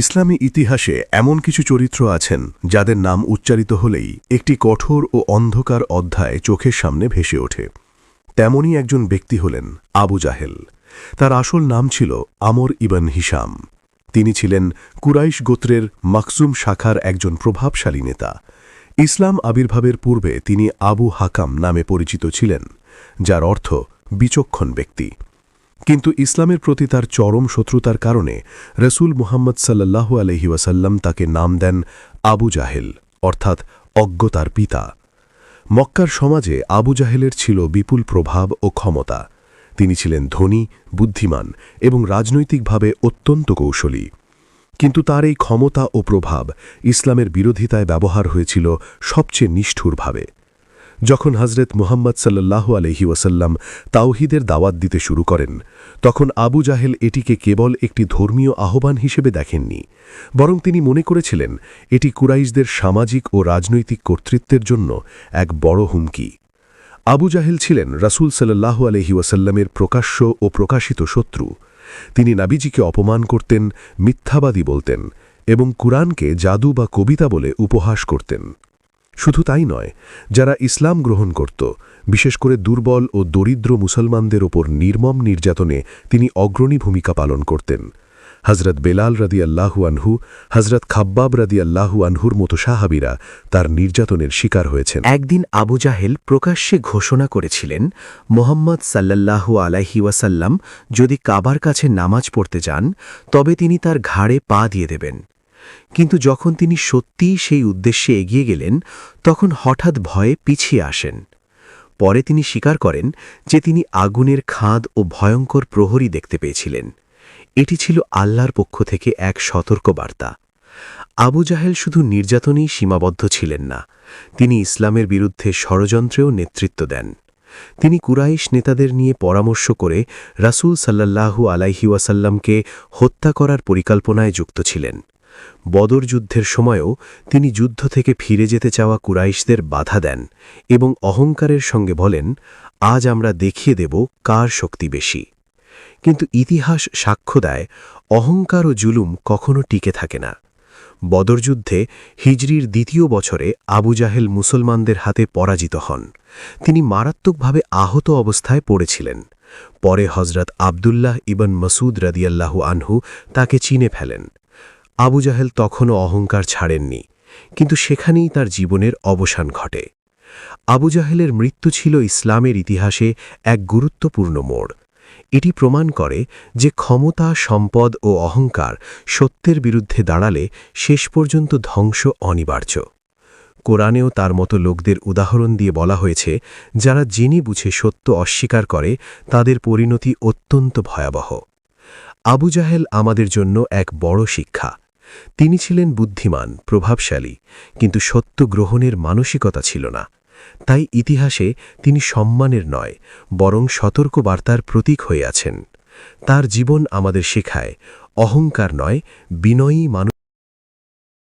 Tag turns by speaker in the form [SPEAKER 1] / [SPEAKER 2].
[SPEAKER 1] ইসলামী ইতিহাসে এমন কিছু চরিত্র আছেন, যাদের নাম উচ্চারিত হলেই একটি কঠোর ও অন্ধকার অধ্যায় চোখের সামনে ভেসে ওঠে। তেমনই একজন ব্যক্তি হলেন আবু জাহেল। তার আসল নাম ছিল আমর ইবন হিসাম তিনি ছিলেন কুরাইশ গোত্রের মাকসুম শাখার একজন প্রভাবশালী নেতা। ইসলাম আবির্ভাবের পূর্বে তিনি আবু হাকাম নামে পরিচিত ছিলেন, যার অর্থ বিচক্ষণ ব্যক্তি। কিন্তু ইসলামের প্রতি তার চরম শত্রুতার কারণে রসুল মুহাম্মদ সাল্লাল্লাহু আলহি ওয়াসাল্লাম তাকে নাম দেন আবু জাহেল, অর্থাৎ অজ্ঞতার পিতা। মক্কার সমাজে আবু জাহেলের ছিল বিপুল প্রভাব ও ক্ষমতা। তিনি ছিলেন ধনী, বুদ্ধিমান এবং রাজনৈতিকভাবে অত্যন্ত কৌশলী। কিন্তু তার এই ক্ষমতা ও প্রভাব ইসলামের বিরোধিতায় ব্যবহার হয়েছিল সবচেয়ে নিষ্ঠুরভাবে। যখন হজরত মুহাম্মদ সাল্লাহ আলহি ওয়াসাল্লাম তাওহিদের দাওয়াত দিতে শুরু করেন, তখন আবু জাহেল এটিকে কেবল একটি ধর্মীয় আহ্বান হিসেবে দেখেননি, বরং তিনি মনে করেছিলেন এটি কুরাইশদের সামাজিক ও রাজনৈতিক কর্তৃত্বের জন্য এক বড় হুমকি। আবু জাহেল ছিলেন রাসূল সাল্লাহ আলহি ওয়াসাল্লামের প্রকাশ্য ও প্রকাশিত শত্রু। তিনি নাবিজিকে অপমান করতেন, মিথ্যাবাদী বলতেন এবং কুরআনকে জাদু বা কবিতা বলে উপহাস করতেন। শুধু তাই নয়, যারা ইসলাম গ্রহণ করত, বিশেষ করে দুর্বল ও দরিদ্র মুসলমানদের ওপর নির্মম নির্যাতনে তিনি অগ্রণী ভূমিকা পালন করতেন। হজরত বেলাল রাদি আল্লাহু আনহু হজরত খাব্বাব রাদি আল্লাহু আনহুর মতো সাহাবিরা তার নির্যাতনের শিকার হয়েছেন।
[SPEAKER 2] একদিন আবু জাহেল প্রকাশ্যে ঘোষণা করেছিলেন, মোহাম্মদ সাল্লাল্লাহু আলাইহি ওয়াসাল্লাম যদি কাবার কাছে নামাজ পড়তে যান, তবে তিনি তার ঘাড়ে পা দিয়ে দেবেন। কিন্তু যখন তিনি সত্যিই সেই উদ্দেশ্যে এগিয়ে গেলেন, তখন হঠাৎ ভয়ে পিছিয়ে আসেন। পরে তিনি স্বীকার করেন যে তিনি আগুনের খাদ ও ভয়ঙ্কর প্রহরী দেখতে পেয়েছিলেন। এটি ছিল আল্লাহর পক্ষ থেকে এক সতর্ক বার্তা আবু জাহেল শুধু নির্যাতনেই সীমাবদ্ধ ছিলেন না, তিনি ইসলামের বিরুদ্ধে ষড়যন্ত্রেও নেতৃত্ব দেন। তিনি কুরাইশ নেতাদের নিয়ে পরামর্শ করে রাসূল সাল্লাল্লাহু আলাইহি ওয়াসাল্লামকে হত্যা করার পরিকল্পনায় যুক্ত ছিলেন। বদর যুদ্ধের সময়ও তিনি যুদ্ধ থেকে ফিরে যেতে চাওয়া কুরাইশদের বাধা দেন এবং অহংকারের সঙ্গে বলেন, আজ আমরা দেখিয়ে দেব কার শক্তি বেশি। কিন্তু ইতিহাস সাক্ষ্য দেয়, অহংকার ও জুলুম কখনো টিকে থাকে না। বদরযুদ্ধে হিজরির দ্বিতীয় বছরে আবু জাহেল মুসলমানদের হাতে পরাজিত হন। তিনি মারাত্মকভাবে আহত অবস্থায় পড়েছিলেন। পরে হজরত আবদুল্লাহ ইবন মসুদ রাদিয়াল্লাহু আনহু তাকে চিনে ফেলেন। আবু জাহেল তখনও অহংকার ছাড়েননি, কিন্তু সেখানেই তার জীবনের অবসান ঘটে। আবু জাহেলের মৃত্যু ছিল ইসলামের ইতিহাসে এক গুরুত্বপূর্ণ মোড়। এটি প্রমাণ করে যে ক্ষমতা, সম্পদ ও অহংকার সত্যের বিরুদ্ধে দাঁড়ালে শেষ পর্যন্ত ধ্বংস অনিবার্য। কোরআনেও তার মতো লোকদের উদাহরণ দিয়ে বলা হয়েছে, যারা জেনে বুঝে সত্য অস্বীকার করে, তাদের পরিণতি অত্যন্ত ভয়াবহ। আবু জাহেল আমাদের জন্য এক বড় শিক্ষা। তিনি ছিলেন বুদ্ধিমান, প্রভাবশালী, কিন্তু সত্য গ্রহণের মানসিকতা ছিল না। তাই ইতিহাসে তিনি সম্মানের নয়, বরং সতর্ক বার্তার প্রতীক হয়ে আছেন। তার জীবন আমাদের শেখায়, অহংকার নয়, বিনয়ী মানুষ